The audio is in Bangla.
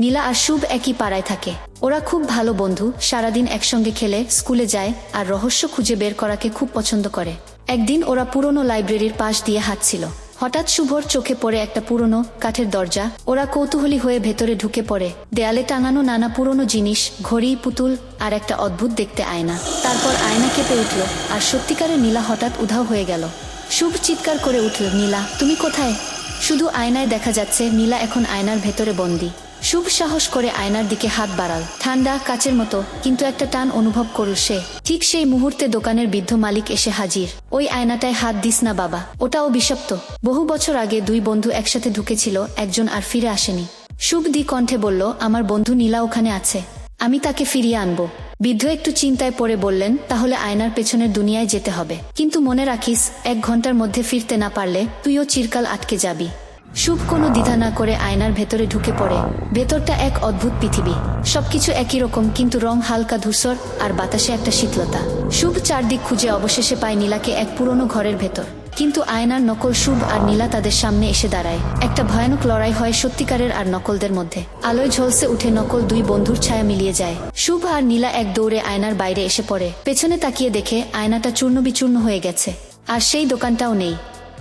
নীলা আর শুভ একই পাড়ায় থাকে। ওরা খুব ভালো বন্ধু, সারাদিন একসঙ্গে খেলে, স্কুলে যায় আর রহস্য খুঁজে বের করাকে খুব পছন্দ করে। একদিন ওরা পুরনো লাইব্রেরির পাশ দিয়ে হাঁটছিল। হঠাৎ শুভর চোখে পড়ে একটা পুরনো কাঠের দরজা। ওরা কৌতূহলী হয়ে ভেতরে ঢুকে পড়ে। দেয়ালে টাঙানো নানা পুরনো জিনিস, ঘড়ি, পুতুল আর একটা অদ্ভুত দেখতে আয়না। তারপর আয়না কেঁপে উঠল আর সত্যিকারের নীলা হঠাৎ উধাও হয়ে গেল। শুভ চিৎকার করে উঠল, নীলা, তুমি কোথায়? শুধু আয়নায় দেখা যাচ্ছে নীলা এখন আয়নার ভেতরে বন্দি। শুভ সাহস করে আয়নার দিকে হাত বাড়াল। ঠান্ডা, কাচের মতো, কিন্তু একটা টান অনুভব করল সে। ঠিক সেই মুহূর্তে দোকানের বৃদ্ধ মালিক এসে হাজির। ওই আয়নাটায় হাত দিস না বাবা, ওটাও বিষাক্ত। বহু বছর আগে দুই বন্ধু একসাথে ঢুকেছিল, একজন আর ফিরে আসেনি। শুভ দি কণ্ঠে বলল, আমার বন্ধু নীলা ওখানে আছে। আমি তাকে ফিরিয়ে আনব। বৃদ্ধ একটু চিন্তায় পড়ে বললেন, তাহলে আয়নার পেছনের দুনিয়ায় যেতে হবে। কিন্তু মনে রাখিস, এক ঘণ্টার মধ্যে ফিরতে না পারলে তুইও চিরকাল আটকে যাবি। শুভ কোনো দ্বিধা না করে আয়নার ভেতরে ঢুকে পড়ে। ভেতরটা এক অদ্ভুত পৃথিবী। সবকিছু একই রকম, কিন্তু রং হালকা ধূসর আর বাতাসে একটা শীতলতা। শুভ চারদিক খুঁজে অবশেষে পায় নীলাকে এক পুরনো ঘরের ভেতর। কিন্তু আয়নার নকল শুভ আর নীলা তাদের সামনে এসে দাঁড়ায়। একটা ভয়ানক লড়াই হয় সত্যিকারের আর নকলদের মধ্যে। আলোয় ঝলসে উঠে নকল দুই বন্ধুর ছায়া মিলিয়ে যায়। শুভ আর নীলা এক দৌড়ে আয়নার বাইরে এসে পড়ে। পেছনে তাকিয়ে দেখে আয়নাটা চূর্ণ বিচূর্ণ হয়ে গেছে। আর সেই দোকানটাও নেই।